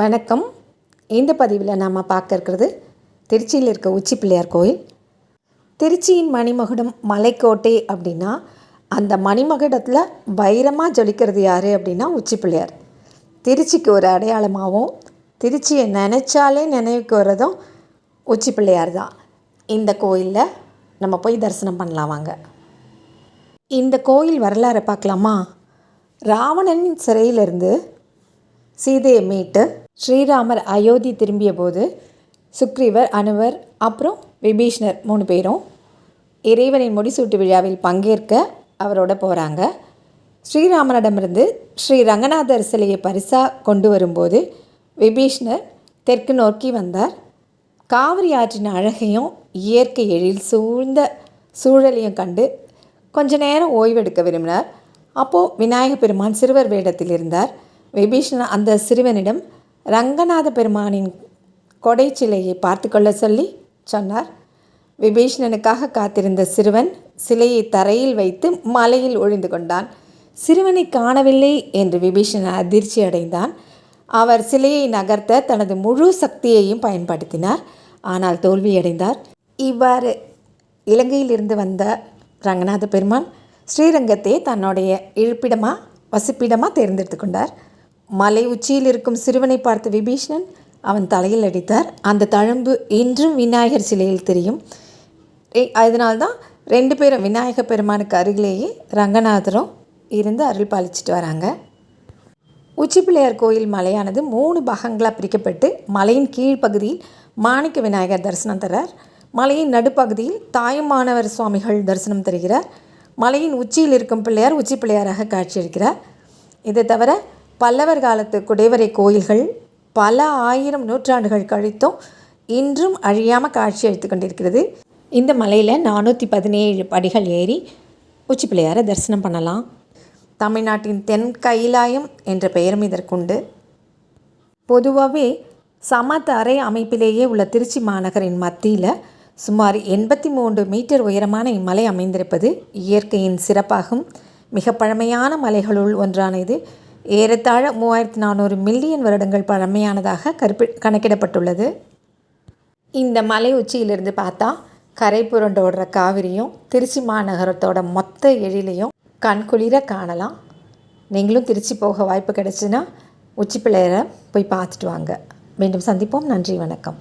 வணக்கம். இந்த பதிவில் நாம் பார்க்க இருக்கிறது திருச்சியில் இருக்க உச்சி பிள்ளையார் கோயில். திருச்சியின் மணிமகுடம் மலைக்கோட்டை அப்படின்னா அந்த மணிமகுடத்தில் வைரமாக ஜொலிக்கிறது யார் அப்படின்னா உச்சி பிள்ளையார் திருச்சிக்கு ஒரு அடையாளமாகவும் திருச்சியை நினச்சாலே நினைவுக்கு வர்றதும் உச்சி பிள்ளையார் தான். இந்த கோயிலில் நம்ம போய் தரிசனம் பண்ணலாம் வாங்க. இந்த கோயில் வரலாறை பார்க்கலாமா? ராவணனின் சிறையிலிருந்து சீதையை மீட்டு ஸ்ரீராமர் அயோத்தி திரும்பிய போது சுக்ரீவர் அனுவர் அப்புறம் விபீஷ்ணர் மூணு பேரும் இறைவனின் முடிசூட்டு விழாவில் பங்கேற்க அவரோட போகிறாங்க ஸ்ரீராமனிடமிருந்து ஸ்ரீ ரங்கநாதர் சிலையை பரிசாக கொண்டு வரும்போது விபீஷ்ணர் தெற்கு நோக்கி வந்தார். காவிரி ஆற்றின் அழகையும் இயற்கை எழில் சூழ்ந்த சூழலையும் கண்டு கொஞ்ச நேரம் ஓய்வெடுக்க விரும்பினார். அப்போது விநாயக பெருமான் சிறுவர் வேடத்தில் இருந்தார். விபீஷ்ணர் அந்த சிறுவனிடம் ரங்கநாத பெருமானின் கொடை சிலையை பார்த்து கொள்ள சொல்லி சொன்னார். விபீஷணனுக்காக காத்திருந்த சிறுவன் சிலையை தரையில் வைத்து மலையில் ஒழிந்து கொண்டான். சிறுவனை காணவில்லை என்று விபீஷணன் அதிர்ச்சி அடைந்தான். அவர் சிலையை நகர்த்த தனது முழு சக்தியையும் பயன்படுத்தினார். ஆனால் தோல்வியடைந்தார் இவ்வாறு இலங்கையிலிருந்து வந்த ரங்கநாத பெருமான் ஸ்ரீரங்கத்தை தன்னுடைய இருப்பிடமாக வசிப்பிடமாக தேர்ந்தெடுத்து கொண்டார். மலை உச்சியில் இருக்கும் சிறுவனை பார்த்த விபீஷ்ணன் அவன் தலையில் அடித்தார். அந்த தழும்பு இன்றும் விநாயகர் சிலையில் தெரியும். அதனால்தான் ரெண்டு பேரும் விநாயக பெருமானுக்கு அருகிலேயே ரங்கநாதரும் இருந்து அருள் பாலிச்சிட்டு வராங்க. உச்சி பிள்ளையார் கோயில் மலையானது மூணு பாகங்களாக பிரிக்கப்பட்டு மலையின் கீழ்ப்பகுதியில் மாணிக்க விநாயகர் தரிசனம் தரார் மலையின் நடுப்பகுதியில் தாயுமானவர் சுவாமிகள் தரிசனம் தருகிறார். மலையின் உச்சியில் இருக்கும் பிள்ளையார் உச்சி பிள்ளையாராக காட்சியளிக்கிறார். இதை தவிர பல்லவர் காலத்து குடைவரை கோயில்கள் பல ஆயிரம் நூற்றாண்டுகள் கழித்தும் இன்றும் அழியாமல் காட்சி அளித்து கொண்டிருக்கிறது. இந்த மலையில் நானூற்றி பதினேழு படிகள் ஏறி உச்சி பிள்ளையாரை தரிசனம் பண்ணலாம். தமிழ்நாட்டின் தென் கைலாயம் என்ற பெயரும் இதற்குண்டு பொதுவாகவே சமதரை அமைப்பிலேயே உள்ள திருச்சி மாநகரின் மத்தியில் சுமார் எண்பத்தி மூன்று மீட்டர் உயரமான இம்மலை அமைந்திருப்பது இயற்கையின் சிறப்பாகும். மிக பழமையான மலைகளுள் ஒன்றான இது ஏறத்தாழ மூவாயிரத்தி நானூறு மில்லியன் வருடங்கள் பழமையானதாக கருப்பி கணக்கிடப்பட்டுள்ளது. இந்த மலை உச்சியிலிருந்து பார்த்தா கரை புரண்டோடுற காவிரியும் திருச்சி மாநகரத்தோட மொத்த எழிலையும் கண்குளிர காணலாம். நீங்களும் திருச்சி போக வாய்ப்பு கிடைச்சுன்னா உச்சி பிள்ளையரை போய் பார்த்துட்டு வாங்க. மீண்டும் சந்திப்போம். நன்றி வணக்கம்.